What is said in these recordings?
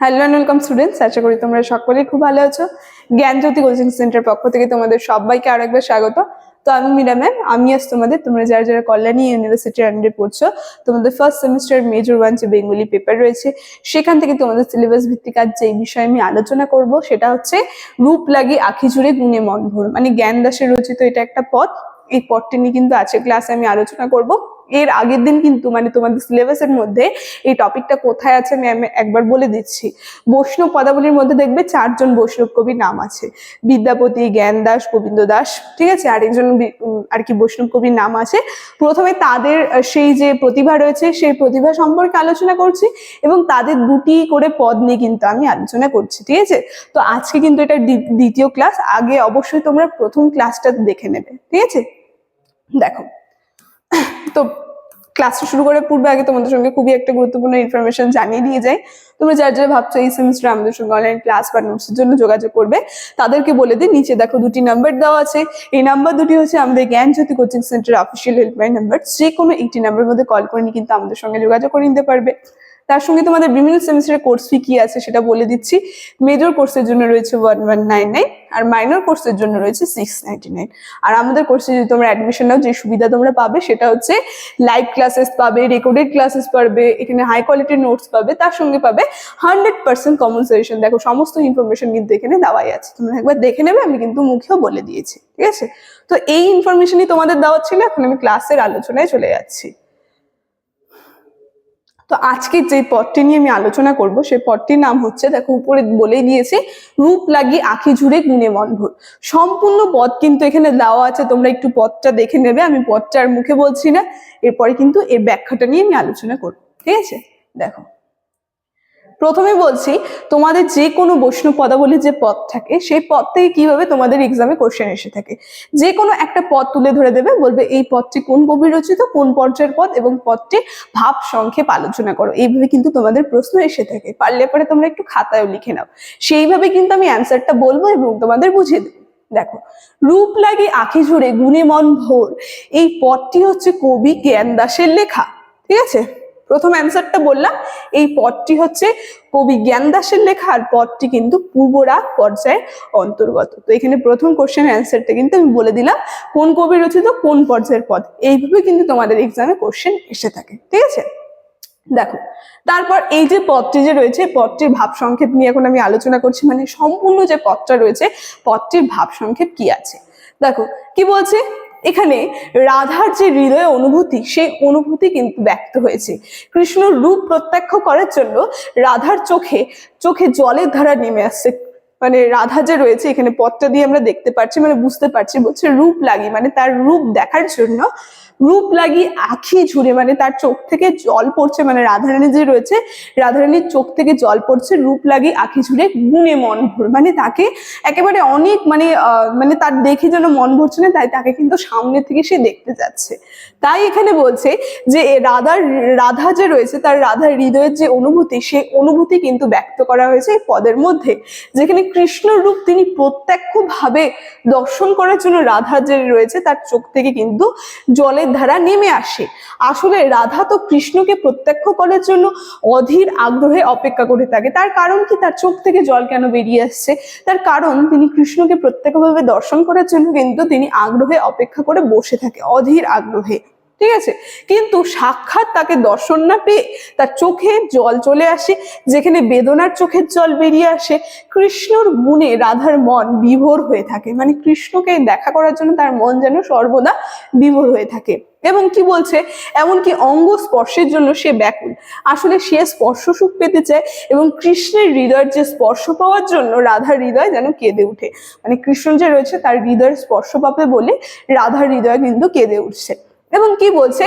Hello and welcome students আশা করি তোমরা সকলেই খুব ভালো আছো। জ্ঞানজ্যোতি কোচিং সেন্টার পক্ষ থেকে তোমাদের সবাইকে আরও একবার স্বাগত। তো আমি মীরা ম্যাম আমি আজ তোমাদের, তোমরা যারা যারা কল্যাণী ইউনিভার্সিটির আন্ডারে পড়ছো, তোমাদের ফার্স্ট সেমিস্টার মেজর ওয়ান যে বেঙ্গলি পেপার রয়েছে, সেখান থেকে তোমাদের সিলেবাস ভিত্তিক আজ যে বিষয়ে আমি আলোচনা করব, সেটা হচ্ছে রূপ লাগি আখি জুড়ে গুণে মন ভোর মানে জ্ঞান দাসের রচিত এটা একটা পথ, এই পথটি নিয়ে কিন্তু আজকের ক্লাসে আমি আলোচনা করব। এর আগের দিন কিন্তু মানে তোমাদের সিলেবাসের মধ্যে এই টপিকটা কোথায় আছে আমি আমি একবার বলে দিচ্ছি। বৈষ্ণব পদাবলীর মধ্যে দেখবে চারজন বৈষ্ণব কবির নাম আছে। বিদ্যাপতি জ্ঞান দাস গোবিন্দ দাস ঠিক আছে? আরেকজন বি- উম, আর কি বৈষ্ণব কবির নাম আছে। প্রথমে তাদের সেই যে প্রতিভা রয়েছে সেই প্রতিভা সম্পর্কে আলোচনা করছি এবং তাদের দুটি করে পদ নিয়ে কিন্তু আমি আলোচনা করছি ঠিক আছে? তো আজকে কিন্তু এটা দ্বি- দ্বিতীয় ক্লাস আগে অবশ্যই তোমরা প্রথম ক্লাসটা দেখে নেবে ঠিক আছে? দেখো তো ক্লাসটা শুরু করার পূর্বে আগে তোমাদের সঙ্গে খুবই একটা গুরুত্বপূর্ণ ইনফরমেশন জানিয়ে দিয়ে যাই। তোমরা যারা যারা ভাবছ এই সেমিস্টার আমাদের সঙ্গে অনলাইন ক্লাস বা নোটসের জন্য যোগাযোগ করবে, তাদেরকে বলে দিই, নিচে দেখো দুটি নাম্বার দেওয়া আছে। এই নাম্বার দুটি হচ্ছে আমাদের Gyan Jyoti coaching centre official helpline number যে কোনো একটি নাম্বারের মধ্যে কল করে নিয়ে কিন্তু আমাদের সঙ্গে যোগাযোগ করে নিতে পারবে। তার সঙ্গে তোমাদের বিভিন্ন সেমিস্টারের কোর্স ফি কি আছে সেটা বলে দিচ্ছি। মেজর কোর্সের জন্য রয়েছে ওয়ান ওয়ান নাইন নাইন আর মাইনর কোর্সের জন্য রয়েছে সিক্স নাইনটি নাইন আর আমাদের কোর্সে যদি তোমরা অ্যাডমিশন নাও, যে সুবিধা তোমরা পাবে সেটা হচ্ছে লাইভ ক্লাসেস পাবে রেকর্ডেড ক্লাসেস পাবে এখানে হাই কোয়ালিটির নোটস পাবে, তার সঙ্গে পাবে হান্ড্রেড পার্সেন্ট কমন সাজেশন দেখো, সমস্ত ইনফরমেশন কিন্তু এখানে দেওয়াই আছে। তোমরা একবার দেখে নেবে, আমি কিন্তু মুখেও বলে দিয়েছি, ঠিক আছে? তো এই ইনফরমেশনই তোমাদের দেওয়া ছিল, এখন আমি ক্লাসের আলোচনায় চলে যাচ্ছি। তো আজকে যে পটটি নিয়ে আমি আলোচনা করব সেই পটটির নাম হচ্ছে, দেখো উপরে বলেই দিয়েছে, রূপ লাগি আখি ঝুড়ে গুণে মন ভোর সম্পূর্ণ পথ কিন্তু এখানে দেওয়া আছে, তোমরা একটু পথটা দেখে নেবে, আমি পথটার মুখে বলছি না, এরপরে কিন্তু এর ব্যাখ্যাটা নিয়ে আমি আলোচনা করব, ঠিক আছে? দেখো। প্রথমে বলছি, তোমাদের যে কোনো বৈষ্ণব পদাবলীর যে পদ থাকে, সেই পদ থেকে কীভাবে তোমাদের এক্সামে কোশ্চেন এসে থাকে। যে কোনো একটা পদ তুলে ধরে দেবে, বলবে এই পদটি কোন কবি রচিত, কোন পর্যায়ের পদ এবং পদটি ভাব সংক্ষেপ আলোচনা করো। এইভাবে কিন্তু তোমাদের প্রশ্ন এসে থাকে। পারলে পরে তোমরা একটু খাতায়ও লিখে নাও। সেইভাবে কিন্তু আমি অ্যান্সারটা বলব এবং তোমাদের বুঝিয়ে দেবো। দেখো, রূপ লাগে আখি জুড়ে, গুণে মন ভোর। এই পদটি হচ্ছে কবি জ্ঞান দাসের লেখা, ঠিক আছে? প্রথম অ্যান্সারটা বললাম, এই পদটি হচ্ছে কবি জ্ঞান দাসের লেখা আর পদটি কিন্তু পূর্বরাগ পর্যায়ের অন্তর্গত। তো এখানে প্রথম কোশ্চেন অ্যান্সারটা কিন্তু আমি বলে দিলাম, কোন কবি রচিত কোন পর্যায়ের পদ? এইভাবে কিন্তু তোমাদের এক্সামে কোশ্চেন এসে থাকে, ঠিক আছে? দেখো, তারপর এই যে পদটি যে রয়েছে পদটির ভাব সংক্ষেপ নিয়ে এখন আমি আলোচনা করছি মানে সম্পূর্ণ যে পদটা রয়েছে, পদটির ভাব সংক্ষেপ কি আছে? দেখো, কি বলছে? এখানে রাধার যে হৃদয় অনুভূতি, সেই অনুভূতি কিন্তু ব্যক্ত হয়েছে। কৃষ্ণ রূপ প্রত্যক্ষ করার জন্য রাধার চোখে চোখে জলের ধারা নেমে আসছে। মানে রাধা যে রয়েছে, এখানে পথটা দিয়ে আমরা দেখতে পাচ্ছি মানে বুঝতে পারছি বলছে রূপ লাগি মানে তার রূপ দেখার জন্য রূপ লাগি আখি ঝুড়ে মানে তার চোখ থেকে জল পড়ছে মানে রাধারানী যে রয়েছে, রাধারানীর চোখ থেকে জল পড়ছে, রূপ লাগি আখি ঝুড়ে গুণে মন ভর। মানে তাকে একেবারে অনেক মানে মানে তার দেখে যেন মন ভরছে না, তাই তাকে কিন্তু সামনে থেকে সে দেখতে যাচ্ছে। তাই এখানে বলছে যে রাধার, রাধা যে রয়েছে, তার রাধার হৃদয়ের যে অনুভূতি সেই অনুভূতি কিন্তু ব্যক্ত করা হয়েছে এই পদের মধ্যে। যেখানে কৃষ্ণ রূপ তিনি প্রত্যক্ষভাবে দর্শন করার জন্য রাধা যে রয়েছে, তার চোখ থেকে কিন্তু জলের ধারা নেমে আসে। আসলে রাধা তো কৃষ্ণকে প্রত্যক্ষ করার জন্য অধীর আগ্রহে অপেক্ষা করে থাকে। তার কারণ কি? তার চোখ থেকে জল কেন বেরিয়ে আসছে? তার কারণ তিনি কৃষ্ণকে প্রত্যক্ষভাবে দর্শন করার জন্য কিন্তু তিনি আগ্রহে অপেক্ষা করে বসে থাকে, অধীর আগ্রহে। ঠিক আছে? কিন্তু সাক্ষাৎ তাকে দর্শন না পেয়ে তার চোখে জল চলে আসে, যেখানে বেদনার চোখের জল বেরিয়ে আসে। কৃষ্ণর গুণে রাধার মন বিভোর হয়ে থাকে। মানে কৃষ্ণকে দেখা করার জন্য তার মন যেন সর্বদা বিভোর হয়ে থাকে। এবং কি বলছে? এমনকি অঙ্গ স্পর্শের জন্য সে ব্যাকুল। আসলে সে স্পর্শ সুখ পেতে চায় এবং কৃষ্ণের হৃদয়ের যে স্পর্শ পাওয়ার জন্য রাধার হৃদয় যেন কেঁদে উঠে মানে কৃষ্ণ যে রয়েছে তার হৃদয়ের স্পর্শ পাবে বলে রাধার হৃদয় কিন্তু কেঁদে উঠছে। এবং কি বলছে?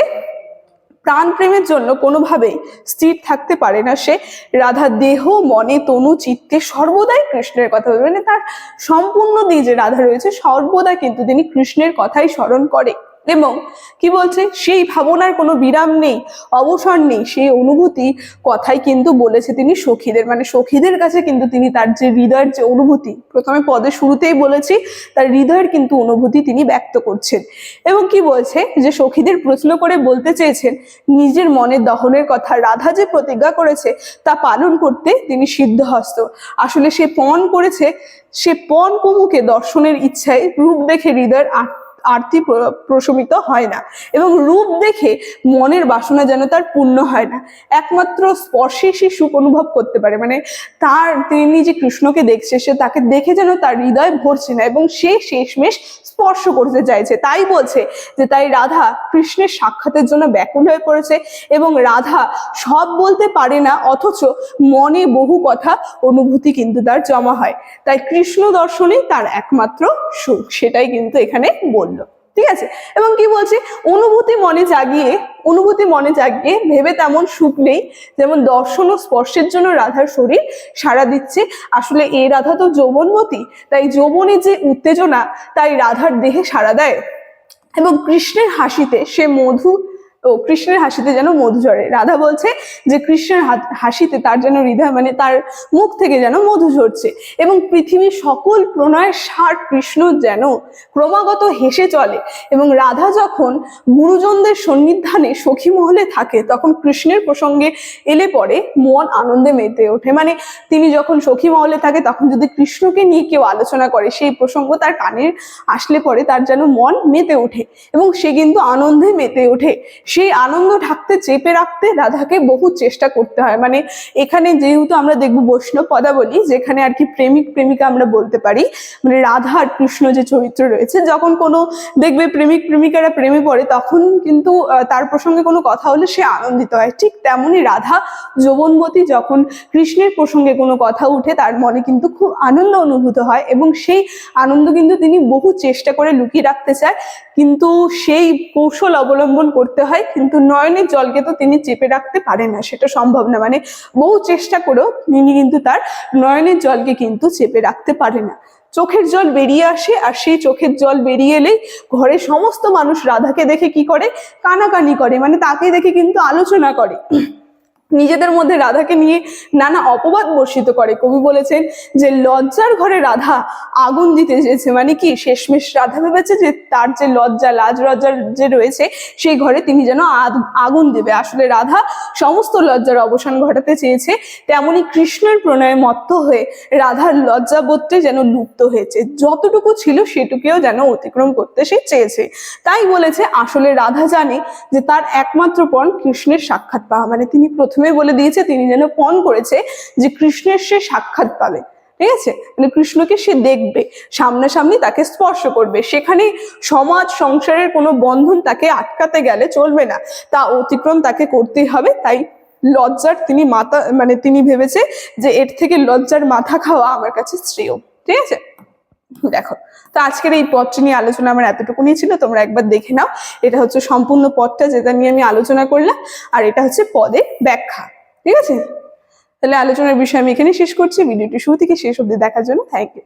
প্রাণ প্রেমের জন্য কোনোভাবেই স্থির থাকতে পারে না সে। রাধা দেহ, মনে, তনু, চিত্তে সর্বদাই কৃষ্ণের কথা বলবে। মানে তার সম্পূর্ণ দিয়ে যে রাধা রয়েছে, সর্বদা কিন্তু তিনি কৃষ্ণের কথাই স্মরণ করে। এবং কি বলছে? সেই ভাবনার কোনো বিরাম নেই, অবসর নেই, সেই অনুভূতি কথাই কিন্তু বলেছে তিনি সখীদের। মানে সখীদের কাছে কিন্তু তিনি তার যে হৃদয়ের যে অনুভূতি, প্রথমে পদের শুরুতেই বলেছি, তার হৃদয়ের কিন্তু অনুভূতি তিনি ব্যক্ত করছেন। এবং কি বলছে? যে সখীদের প্রশ্ন করে বলতে চেয়েছেন, নিজের মনের দহনের কথা, রাধা যে প্রতিজ্ঞা করেছে, তা পালন করতে তিনি সিদ্ধহস্ত। আসলে সে পণ করেছে, সে পণ প্রমুখে দর্শনের ইচ্ছায় রূপ দেখে হৃদয়ের আট আরতি প্র- প্রশমিত হয় না। এবং রূপ দেখে মনের বাসনা যেন তার পূর্ণ হয় না। একমাত্র স্পর্শে সে সুখ অনুভব করতে পারে। মানে তার, তিনি যে কৃষ্ণকে দেখছে, সে তাকে দেখে যেন তার হৃদয় ভরছে না এবং সে শেষমেশ স্পর্শ করতে চাইছে। তাই বলছে যে, তাই রাধা কৃষ্ণের সাক্ষাতের জন্য ব্যাকুল হয়ে পড়েছে এবং রাধা সব বলতে পারে না, অথচ মনে বহু কথা, অনুভূতি কিন্তু তার জমা হয়। তাই কৃষ্ণ দর্শনেই তার একমাত্র সুখ। সেটাই কিন্তু এখানে বলল ঠিক আছে? এবং কি বলছে? অনুভূতি মনে জাগিয়ে, অনুভূতি মনে জাগিয়ে ভেবে তেমন সুখ নেই, যেমন দর্শন ও স্পর্শের জন্য রাধার শরীর সাড়া দিচ্ছে। আসলে এই রাধা তো যৌবনমতী, তাই যৌবনের যে উত্তেজনা, তাই রাধার দেহে সাড়া দেয়। এবং কৃষ্ণের হাসিতে সে মধু ও কৃষ্ণের হাসিতে যেন মধু ঝরে। রাধা বলছে যে কৃষ্ণের হাসিতে তার যেন হৃদয় মানে তার মুখ থেকে যেন মধু ঝরছে এবং পৃথিবীর সকল প্রণয়ের সার কৃষ্ণ যেন ক্রমাগত হেসে চলে এবং রাধা যখন গুরুজনদের সন্নিধানে সখী মহলে থাকে, তখন কৃষ্ণের প্রসঙ্গে এলে পরে মন আনন্দে মেতে ওঠে। মানে তিনি যখন সখী মহলে থাকে, তখন যদি কৃষ্ণকে নিয়ে কেউ আলোচনা করে, সেই প্রসঙ্গ তার কানের আসলে পরে তার যেন মন মেতে ওঠে এবং সে কিন্তু আনন্দে মেতে ওঠে। সেই আনন্দ ঢাকতে, চেপে রাখতে রাধাকে বহু চেষ্টা করতে হয়। মানে এখানে যেহেতু আমরা দেখব বৈষ্ণব পদাবলী, যেখানে আর কি প্রেমিক, প্রেমিকা আমরা বলতে পারি মানে রাধা আর কৃষ্ণ যে চরিত্র রয়েছে, যখন কোনো দেখবে প্রেমিক, প্রেমিকারা প্রেমে পড়ে, তখন কিন্তু তার প্রসঙ্গে কোনো কথা হলে সে আনন্দিত হয়। ঠিক তেমনি রাধা যৌবনবতী যখন কৃষ্ণের প্রসঙ্গে কোনো কথা উঠে, তার মনে কিন্তু খুব আনন্দ অনুভূত হয় এবং সেই আনন্দ কিন্তু তিনি বহু চেষ্টা করে লুকিয়ে রাখতে চায়। কিন্তু সেই কৌশল অবলম্বন করতে হয় কিন্তু নয়নের জলকে তো তিনি চেপে রাখতে পারেন না, সেটা সম্ভব না। মানে বহু চেষ্টা করেও তিনি কিন্তু তার নয়নের জলকে কিন্তু চেপে রাখতে পারে না। চোখের জল বেরিয়ে আসে, আর সেই চোখের জল বেরিয়ে এলেই ঘরে সমস্ত মানুষ রাধাকে দেখে কি করে? কানাকানি করে। মানে তাকে দেখে কিন্তু আলোচনা করে। নিজেদের মধ্যে রাধাকে নিয়ে নানা অপবাদ বর্ষিত করে। কবি বলেছেন যে, লজ্জার ঘরে রাধা আগুন দিতে চেয়েছে। মানে কি? শেষমেশ রাধা ভেবেছে যে, তার যে লজ্জা, লাজ লজ্জার যে রয়েছে, সেই ঘরে তিনি যেন আগুন দেবে। আসলে রাধা সমস্ত লজ্জার অবসান ঘটাতে চেয়েছে। তেমনি কৃষ্ণের প্রণয়ে মত্ত হয়ে রাধার লজ্জা লজ্জাবোধটি যেন লুপ্ত হয়েছে। যতটুকু ছিল সেটুকুও যেন অতিক্রম করতে সে চেয়েছে। তাই বলেছে, আসলে রাধা জানে যে, তার একমাত্র পণ কৃষ্ণের সাক্ষাৎ পাওয়া। মানে তিনি প্রথমে বলে দিয়েছে, তিনি যেন পণ করেছে যে কৃষ্ণের সে সাক্ষাৎ পাবে। ঠিক আছে? মানে কৃষ্ণকে সে দেখবে, সামনাসামনি তাকে স্পর্শ করবে। সেখানে সমাজ সংসারের কোনো বন্ধন তাকে আটকাতে গেলে চলবে না। তা অতিক্রম তাকে করতেই হবে। তাই লজ্জার তিনি মাথা মানে তিনি ভেবেছে যে এর থেকে লজ্জার মাথা খাওয়া আমার কাছে শ্রেয়। ঠিক আছে? দেখো, তো আজকের এই পথটি নিয়ে আলোচনা আমার এতটুকুনি ছিল, তোমরা একবার দেখে নাও। এটা হচ্ছে সম্পূর্ণ পথটা যেটা নিয়ে আমি আলোচনা করলাম, আর এটা হচ্ছে পদের ব্যাখ্যা, ঠিক আছে? তাহলে আলোচনার বিষয় আমি এখানে শেষ করছি, ভিডিওটি শুরু থেকে শেষ অব্দি দেখার জন্য থ্যাংক ইউ